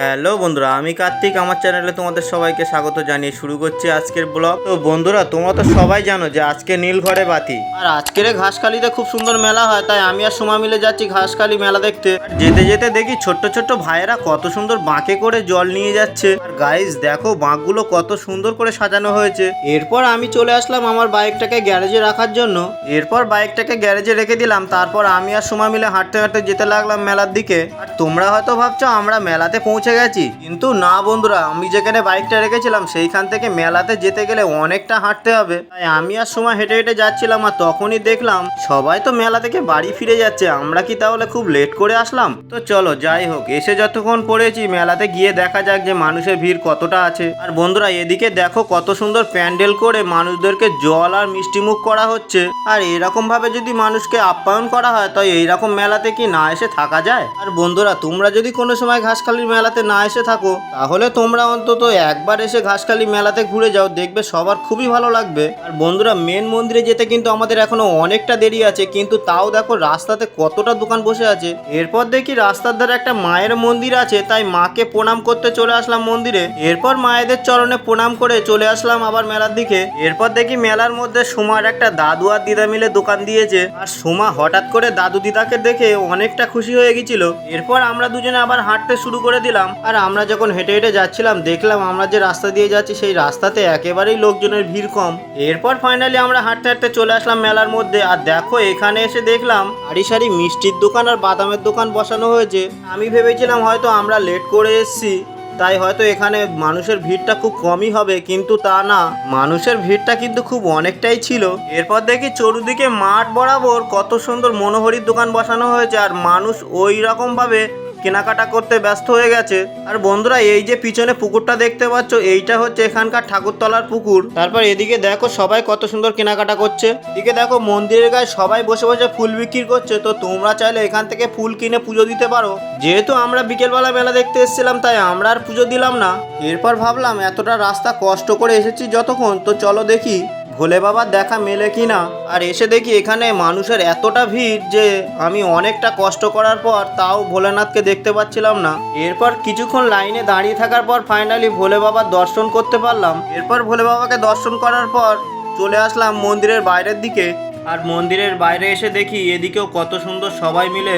Hello বন্ধুরা আমি কার্তিক। আমার চ্যানেলে তোমাদের সবাইকে স্বাগত জানিয়ে শুরু করছি আজকের ব্লগ। তো বন্ধুরা তোমরা তো সবাই জানো যে আজকে নীল ঘরে বাতি। আর আজকের ঘাসখালিতে খুব সুন্দর মেলা হয় তাই আমি আর সোমা মিলে যাচ্ছি ঘাসখালি মেলা দেখতে। যেতে যেতে দেখি ছোট্ট ছোট্ট ভাইয়েরা কত সুন্দর বাঁকে করে জল নিয়ে যাচ্ছে। আর গাইস দেখো বাঁকগুলো কত সুন্দর করে সাজানো হয়েছে। এরপর আমি চলে আসলাম আমার বাইকটাকে গ্যারেজে রাখার জন্য। এরপর বাইকটাকে গ্যারেজে রেখে দিলাম তারপর আমি আর সোমা মিলে হাঁটতে হাঁটতে যেতে লাগলাম মেলার দিকে। আর তোমরা হয়তো ভাবছ আমরা মেলাতে পৌঁছে গেছি। কিন্তু না বন্ধুরা, আমি যেখানে বাইকটা রেখেছিলাম, সেইখান থেকে মেলাতে যেতে গেলে অনেকটা হাঁটতে হবে। তাই আমি আর সময় হেঁটে হেঁটে যাচ্ছিলাম আর তখনই দেখলাম, সবাই তো মেলা থেকে বাড়ি ফিরে যাচ্ছে। আমরা কি তাহলে খুব লেট করে আসলাম? তো চলো, যাই হোক, এসে যতক্ষণ পড়েছি, মেলাতে গিয়ে দেখা যাক যে মানুষের ভিড় কতটা আছে। আর বন্ধুরা, এদিকে দেখো কত সুন্দর প্যান্ডেল করে মানুষদেরকে জল আর মিষ্টি মুখ করা হচ্ছে। আর এরকম ভাবে যদি মানুষকে আপ্যায়ন করা হয় তো এইরকম মেলাতে কি না এসে থাকা যায়? আর বন্ধুরা, তোমরা যদি কোনো সময় ঘাসখালির মেলাতে না এসে থাকো। তাহলে তোমরা অন্তত একবার এসে ঘাসখালি মেলাতে ঘুরে যাও, দেখবে সবার খুবই ভালো লাগবে। আর বন্ধুরা মেন মন্দিরে যেতে কিন্তু আমাদের এখনও অনেকটা দেরি আছে, কিন্তু তাও দেখো রাস্তাতে কতটা দোকান বসে আছে। এরপর দেখি রাস্তার ধারে একটা মায়ের মন্দির আছে, তাই মাকে প্রণাম করতে চলে আসলাম মন্দিরে। এরপর মায়েদের চরণে প্রণাম করে চলে আসলাম আবার মেলার দিকে। এরপর দেখি মেলার মধ্যে সোমার একটা দাদু আর দিদা মিলে দোকান দিয়েছে। আর সোমা হঠাৎ করে দাদু দিদাকে দেখে অনেকটা খুশি হয়ে গেছিল। এরপর আমরা দুজনে আবার হাঁটতে শুরু করে দিলাম। আর আমরা যখন হেঁটে হেঁটে যাচ্ছিলাম, দেখলাম আমরা যে রাস্তা দিয়ে যাচ্ছি, সেই রাস্তাতে একেবারেই লোকজনের ভিড় কম। এরপর ফাইনালি আমরা হাঁটতে হাঁটতে চলে আসলাম মেলার মধ্যে। আর দেখো, এখানে এসে দেখলাম সারি সারি মিষ্টির দোকান আর বাদামের দোকান বসানো হয়েছে। আমি ভেবেছিলাম হয়তো আমরা লেট করে এসেছি, তাই হয়তো এখানে মানুষের ভিড়টা খুব কমই হবে, কিন্তু তা না। মানুষের ভিড়টা কিন্তু খুব অনেকটাই ছিল। এরপর দেখি চতুর্দিকে মাঠ বরাবর কত সুন্দর মনোহরির দোকান বসানো হয়েছে, আর মানুষ ওই রকম ভাবে কেনাকাটা করতে ব্যস্ত হয়ে গেছে। আর বন্ধুরা, এই যে পিছনে পুকুরটা দেখতে পাচ্ছ, এইটা হচ্ছে এখানকার ঠাকুরতলার পুকুর। তারপর এদিকে দেখো সবাই কত সুন্দর কেনাকাটা করছে। এদিকে দেখো মন্দিরের গায়ে সবাই বসে বসে ফুল বিক্রি করছে। তো তোমরা চাইলে এখান থেকে ফুল কিনে পুজো দিতে পারো। যেহেতু আমরা বিকেলবেলা মেলা দেখতে এসেছিলাম, তাই আমরা আর পুজো দিলাম না। এরপর ভাবলাম, এতটা রাস্তা কষ্ট করে এসেছি যতক্ষণ, তো চলো দেখি। ভোলে বাবার দেখা মেলে কি না আর এসে দেখি এখানে মানুষের এতটা ভিড় যে আমি অনেকটা কষ্ট করার পর তাও ভোলেনাথকে দেখতে পাচ্ছিলাম না। এরপর কিছুক্ষণ লাইনে দাঁড়িয়ে থাকার পর ফাইনালি ভোলে বাবার দর্শন করতে পারলাম। এরপর ভোলে বাবাকে দর্শন করার পর চলে আসলাম মন্দিরের বাইরের দিকে। আর মন্দিরের বাইরে এসে দেখি এদিকেও কত সুন্দর সবাই মিলে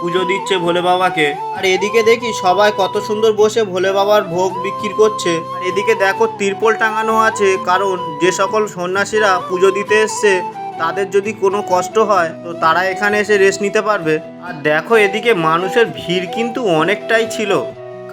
পুজো দিচ্ছে ভোলে বাবাকে। আর এদিকে দেখি সবাই কত সুন্দর বসে ভোলে বাবার ভোগ বিক্রি করছে। আর এদিকে দেখো তিরপল টাঙানো আছে, কারণ যে সকল সন্ন্যাসীরা পুজো দিতে এসছে, তাদের যদি কোনো কষ্ট হয়, তো তারা এখানে এসে রেস্ট নিতে পারবে। আর দেখো এদিকে মানুষের ভিড় কিন্তু অনেকটাই ছিল।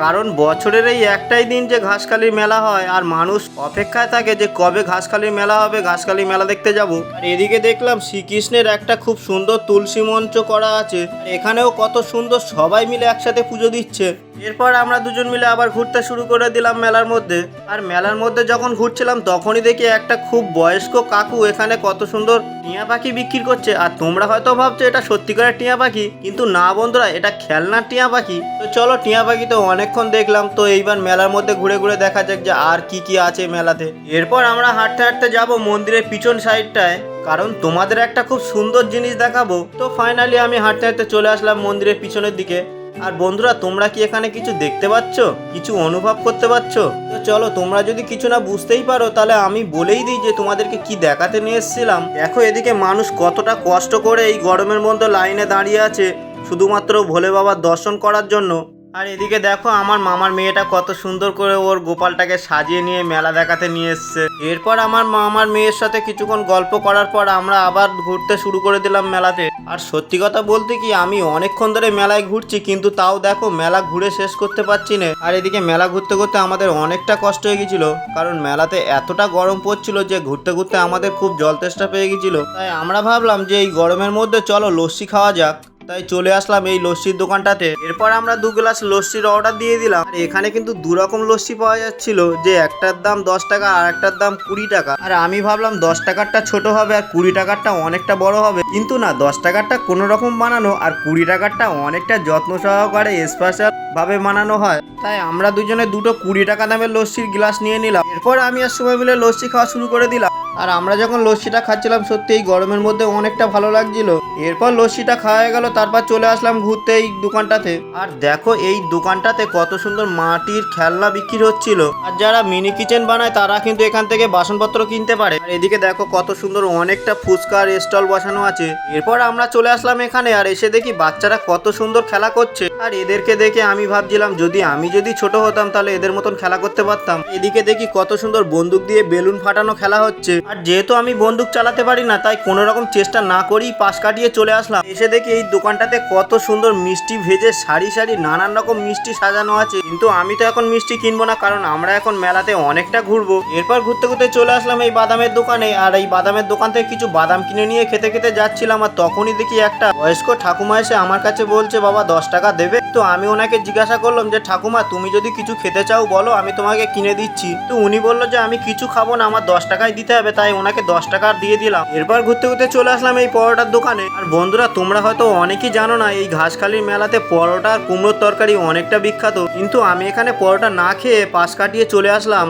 কারণ বছরের এই একটাই দিন যে ঘাসখালির মেলা হয়, আর মানুষ অপেক্ষায় থাকে যে কবে ঘাসখালির মেলা হবে, ঘাসখালির মেলা দেখতে যাব। আর এদিকে দেখলাম শ্রীকৃষ্ণের একটা খুব সুন্দর তুলসী মঞ্চ করা আছে এখানেও কত সুন্দর সবাই মিলে একসাথে পুজো দিচ্ছে। এরপর আমরা দুজন মিলে আবার ঘুরতে শুরু করে দিলাম মেলার মধ্যে। আর মেলার মধ্যে যখন ঘুরছিলাম, তখনই দেখি একটা খুব বয়স্ক কাকু এখানে কত সুন্দর টিয়া পাখি বিক্রি করছে। আর তোমরা হয়তো ভাবছ, এটা সত্যিকারের টিয়া পাখি? কিন্তু না বন্ধুরা, এটা খেলনার টিয়া পাখি। তো চলো, টিয়া পাখি তো অনেকক্ষণ দেখলাম। তো এইবার মেলার মধ্যে ঘুরে ঘুরে দেখা যাক যে আর কি কি আছে মেলাতে। এরপর আমরা হাঁটতে হাঁটতে যাব মন্দিরের পিছন সাইডটায়, কারণ তোমাদের একটা খুব সুন্দর জিনিস দেখাবো। তো ফাইনালি আমি হাঁটতে হাঁটতে চলে আসলাম মন্দিরের পিছনের দিকে। আর বন্ধুরা, তোমরা কি এখানে কিছু দেখতে পাচ্ছ? কিছু অনুভব করতে পারছ? তো চলো, তোমরা যদি কিছু না বুঝতেই পারো, তাহলে আমি বলেই দিই যে তোমাদেরকে কি দেখাতে নিয়ে এসেছিলাম। দেখো, এদিকে মানুষ কতটা কষ্ট করে এই গরমের মধ্যে লাইনে দাঁড়িয়ে আছে, শুধুমাত্র ভোলে বাবার দর্শন করার জন্য। আর এদিকে দেখো আমার মামার মেয়েটা কত সুন্দর করে ওর গোপালটাকে সাজিয়ে নিয়ে মেলা দেখাতে নিয়ে এসছে। এরপর আমার মামার মেয়ের সাথে কিছুক্ষণ গল্প করার পর আমরা আবার ঘুরতে শুরু করে দিলাম মেলাতে। আর সত্যি কথা বলতে কি, আমি অনেকক্ষণ ধরে মেলায় ঘুরছি, কিন্তু তাও দেখো মেলা ঘুরে শেষ করতে পারছি না। আর এদিকে মেলা ঘুরতে ঘুরতে আমাদের অনেকটা কষ্ট হয়ে গেছিল, কারণ মেলাতে এতটা গরম পড়ছিল যে ঘুরতে ঘুরতে আমাদের খুব জল তেষ্টা পেয়ে গেছিল। তাই আমরা ভাবলাম যে এই গরমের মধ্যে চলো লস্যি খাওয়া যাক। তাই চলে আসলাম এই লস্যির দোকানটাতে। এরপর আমরা দু গ্লাস লস্যির অর্ডার দিয়ে দিলাম। আর এখানে কিন্তু দু রকম লস্যি পাওয়া যাচ্ছিল, যে একটার দাম দশ টাকা আর একটার দাম কুড়ি টাকা। আর আমি ভাবলাম দশ টাকারটা ছোট হবে আর কুড়ি টাকারটা অনেকটা বড় হবে। কিন্তু না, দশ টাকারটা কোনো রকম বানানো আর কুড়ি টাকারটা অনেকটা যত্ন সহকারে স্পেশাল ভাবে বানানো হয়। তাই আমরা দুজনে দুটো কুড়ি টাকা দামের লস্যির গ্লাস নিয়ে নিলাম। এরপর আমি আর সময় মিলে লস্যি খাওয়া শুরু করে দিলাম। আর আমরা যখন লস্যিটা খাচ্ছিলাম, সত্যি এই গরমের মধ্যে অনেকটা ভালো লাগছিল। এরপর লস্যিটা খাওয়া গেল, তারপর চলে আসলাম ঘুরতে এই দোকানটাতে। আর দেখো এই দোকানটাতে কত সুন্দর মাটির খেলনা বিক্রি হচ্ছিল। আর যারা মিনি কিচেন বানায়, তারা কিন্তু এখান থেকে বাসনপত্র কিনতে পারে। আর এদিকে দেখো কত সুন্দর অনেকটা ফুচকার স্টল বসানো আছে। এরপর আমরা চলে আসলাম এখানে, আর এসে দেখি বাচ্চারা কত সুন্দর খেলা করছে। আর এদেরকে দেখে আমি ভাবছিলাম, যদি আমি যদি ছোট হতাম, তাহলে এদের মতন খেলা করতে পারতাম। এদিকে দেখি কত সুন্দর বন্দুক দিয়ে বেলুন ফাটানো খেলা হচ্ছে। আর যেহেতু আমি বন্দুক চালাতে পারি না, তাই কোনো রকম চেষ্টা না করেই পাশ কাটিয়ে চলে আসলাম। এসে দেখি এই দোকানটাতে কত সুন্দর মিষ্টি ভেজে সারি সারি নানান রকম মিষ্টি সাজানো আছে। কিন্তু আমি তো এখন মিষ্টি কিনবো না, কারণ আমরা এখন মেলাতে অনেকটা ঘুরবো। এরপর ঘুরতে ঘুরতে চলে আসলাম এই বাদামের দোকানে। আর এই বাদামের দোকান থেকে কিছু বাদাম কিনে নিয়ে খেতে খেতে যাচ্ছিলাম, আর তখনই দেখি একটা বয়স্ক ঠাকুমা এসে আমার কাছে বলছে, বাবা, দশ টাকা দেবে? তো আমি ওনাকে জিজ্ঞাসা করলাম যে, ঠাকুমা, তুমি যদি কিছু খেতে চাও বলো, আমি তোমাকে কিনে দিচ্ছি। তো উনি বলল যে, আমি কিছু খাব না, আমার দশ টাকায় দিতে হবে। তাই ওনাকে দশ টাকা দিয়ে দিলাম। এরপর ঘুরতে ঘুরতে চলে আসলাম এই পরোটার দোকানে। আর বন্ধুরা, তোমরা হয়তো অনেকেই জানো না, এই ঘাসখালির মেলাতে পরোটা আর কুমড়োর তরকারি অনেকটা বিখ্যাত। কিন্তু আমি এখানে পরোটা না খেয়ে পাশ কাটিয়ে চলে আসলাম।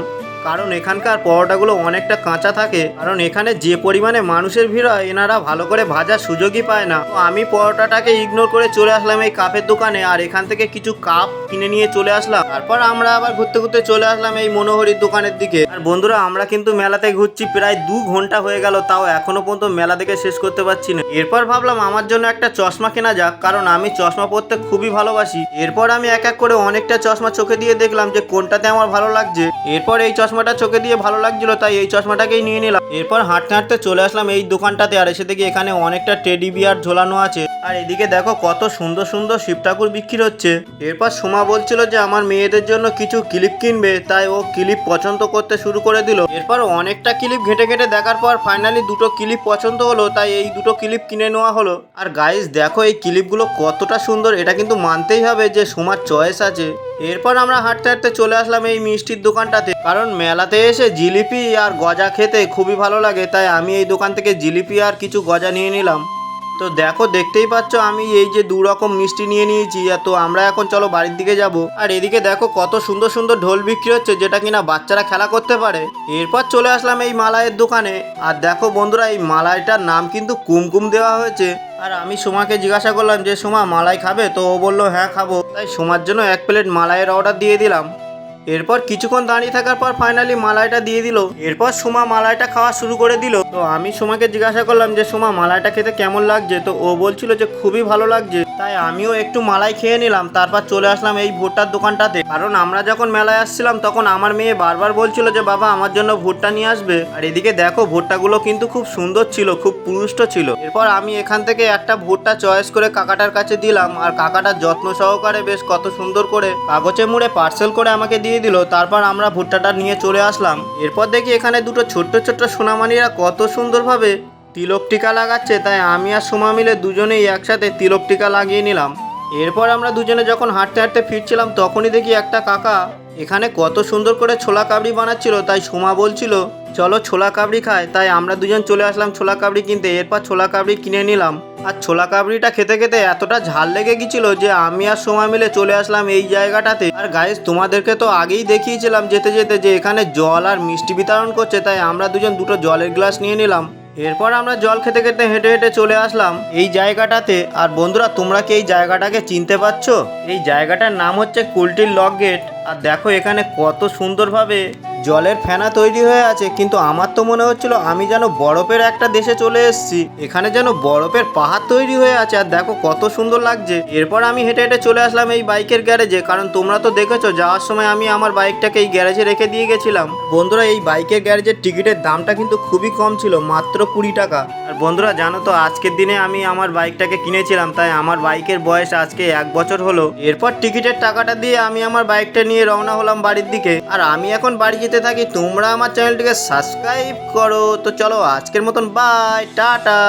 কারণ এখানকার পরোটাগুলো অনেকটা কাঁচা থাকে। কারণ এখানে যে পরিমাণে মানুষের ভিড় হয়, এনারা ভালো করে ভাজার সুযোগই পায় না। তো আমি পরোটাটাকে ইগনোর করে চলে আসলাম এই কাপের দোকানে আর এখান থেকে কিছু কাপ কিনে নিয়ে চলে আসলাম। তারপর আমরা আবার ঘুরতে ঘুরতে চলে আসলাম এই মনোহরির দোকানের দিকে। আর বন্ধুরা, আমরা কিন্তু মেলাতে ঘুরছি প্রায় দু ঘণ্টা হয়ে গেল, তাও এখনও পর্যন্ত মেলা দেখে শেষ করতে পারছি না। এরপর ভাবলাম আমার জন্য একটা চশমা কেনা যাক, কারণ আমি চশমা পরতে খুবই ভালোবাসি। এরপর আমি এক এক করে অনেকটা চশমা চোখে দিয়ে দেখলাম যে কোনটাতে আমার ভালো লাগছে। এরপর এই চশমাটা চোখে দিয়ে ভালো লাগছিল, তাই এই চশমাটাকেই নিয়ে নিলাম। এরপর হাঁটতে হাঁটতে চলে আসলাম এই দোকানটাতে, আর এসে দেখি এখানে অনেকটা টেডি বিয়ার ঝোলানো আছে। আর এদিকে দেখো কত সুন্দর সুন্দর শিব ঠাকুর বিক্রি হচ্ছে। এরপর সোমা বলছিল যে, আমার মেয়েদের জন্য কিছু ক্লিপ কিনবে। তাই ও ক্লিপ পছন্দ করতে শুরু করে দিল। এরপর অনেকটা ক্লিপ ঘেটে ঘেটে দেখার পর ফাইনালি দুটো ক্লিপ পছন্দ হলো, তাই এই দুটো ক্লিপ কিনে নেওয়া হলো। আর গাইস দেখো এই ক্লিপগুলো কতটা সুন্দর, এটা কিন্তু মানতেই হবে যে, সোমার চয়েস আছে। এরপর আমরা হাঁটতে হাঁটতে চলে আসলাম এই মিষ্টির দোকানটাতে। কারণ মেলাতে এসে জিলিপি আর গজা খেতে খুবই ভালো লাগে, তাই আমি এই দোকান থেকে জিলিপি আর কিছু গজা নিয়ে নিলাম। তো দেখো, দেখতেই পাচ্ছ, আমি এই যে দু রকম মিষ্টি নিয়ে নিয়েছি তো আমরা এখন চলো বাড়ির দিকে যাব। আর এদিকে দেখো, কত সুন্দর সুন্দর ঢোল বিক্রি হচ্ছে, যেটা কিনা বাচ্চারা খেলা করতে পারে। এরপর চলে আসলাম এই মালাইয়ের দোকানে। আর দেখো বন্ধুরা, এই মালাইটার নাম কিন্তু কুমকুম দেওয়া হয়েছে। আর আমি সোমাকে জিজ্ঞাসা করলাম যে, সোমা, মালাই খাবে? তো ও বলল হ্যাঁ খাব। তাই সোমার জন্য এক প্লেট মালাইয়ের অর্ডার দিয়ে দিলাম। এরপর কিছুক্ষণ দাঁড়িয়ে থাকার পর ফাইনালি মালাইটা দিয়ে দিল। এরপর সুমা মালাইটা খাওয়া শুরু করে দিল। তো আমি সুমাকে জিজ্ঞাসা করলাম যে, সুমা, মালাইটা খেতে কেমন লাগছে? তো ও বলছিল যে, খুবই ভালো লাগছে। তাই আমিও একটু মালাই খেয়ে নিলাম। তারপর চলে আসলাম এই ভুট্টার দোকানটাতে। কারণ আমরা যখন মেলায় আসছিলাম, তখন আমার মেয়ে বারবার বলছিল যে, বাবা, আমার জন্য ভুট্টা নিয়ে আসবে। আর এদিকে দেখো, ভুট্টাগুলো কিন্তু খুব সুন্দর ছিল, খুব পুরুষ্ট ছিল। এরপর আমি এখান থেকে একটা ভুট্টা চয়েস করে কাকাটার কাছে দিলাম। আর কাকাটা যত্ন সহকারে বেশ কত সুন্দর করে কাগজে মুড়ে পার্সেল করে আমাকে দিয়ে দিল, তারপর আমরা ভুট্টাটা নিয়ে চলে আসলাম। এরপর দেখি এখানে দুটো ছোট্ট ছোট্ট সোনামানিরা কত সুন্দরভাবে তিলক টিকা লাগাচ্ছে, তাই আমি আর সোমা মিলে দুজনেই একসাথে তিলক টিকা লাগিয়ে নিলাম। এরপর আমরা দুজনে যখন হাঁটতে হাঁটতে ফিরছিলাম, তখনই দেখি একটা কাকা এখানে কত সুন্দর করে ছোলা কাবড়ি বানাচ্ছিল, তাই সোমা বলছিল, চলো ছোলা কাবড়ি খায় তাই আমরা দুজন চলে আসলাম ছোলা কাবড়ি কিনতে। এরপর ছোলা কাবড়ি কিনে নিলাম। আর ছোলা কাবড়িটা খেতে খেতে এতটা ঝাল লেগে গেছিল যে আমি আর সময় মিলে চলে আসলাম এই জায়গাটাতে। আর গাইস তোমাদেরকে তো আগেই দেখিয়েছিলাম যেতে যেতে যে এখানে জল আর মিষ্টি বিতরণ করছে, তাই আমরা দুজন দুটো জলের গ্লাস নিয়ে নিলাম। এরপর আমরা জল খেতে খেতে হেঁটে হেঁটে চলে আসলাম এই জায়গাটাতে। আর বন্ধুরা, তোমরা কি এই জায়গাটাকে চিনতে পারছ? এই জায়গাটার নাম হচ্ছে কুলটির লক গেট। আর দেখো এখানে কত সুন্দরভাবে জলের ফেনা তৈরি হয়ে আছে, কিন্তু আমার তো মনে হচ্ছিল আমি যেন বরফের একটা দেশে চলে এসেছি। এখানে যেন বরফের পাহাড় তৈরি হয়ে আছে, আর দেখো কত সুন্দর লাগছে। এরপর আমি হেঁটে হেঁটে চলে আসলাম এই বাইকের গ্যারেজে, কারণ তোমরা তো দেখেছ, যাওয়ার সময় আমি আমার বাইকটাকে এই গ্যারেজে রেখে দিয়ে গেছিলাম। বন্ধুরা, এই বাইকের গ্যারেজের টিকিটের দামটা কিন্তু খুবই কম ছিল, মাত্র কুড়ি টাকা। আর বন্ধুরা, জানো তো, আজকের দিনে আমি আমার বাইকটাকে কিনেছিলাম, তাই আমার বাইকের বয়স আজকে এক বছর হলো। এরপর টিকিটের টাকাটা দিয়ে আমি আমার বাইকটা নিয়ে রওনা হলাম বাড়ির দিকে। আর আমি এখন বাড়ি থাকি তোমরা আমার চ্যানেলটিকে সাবস্ক্রাইব করো। তো চলো আজকের মতন বাই টাটা।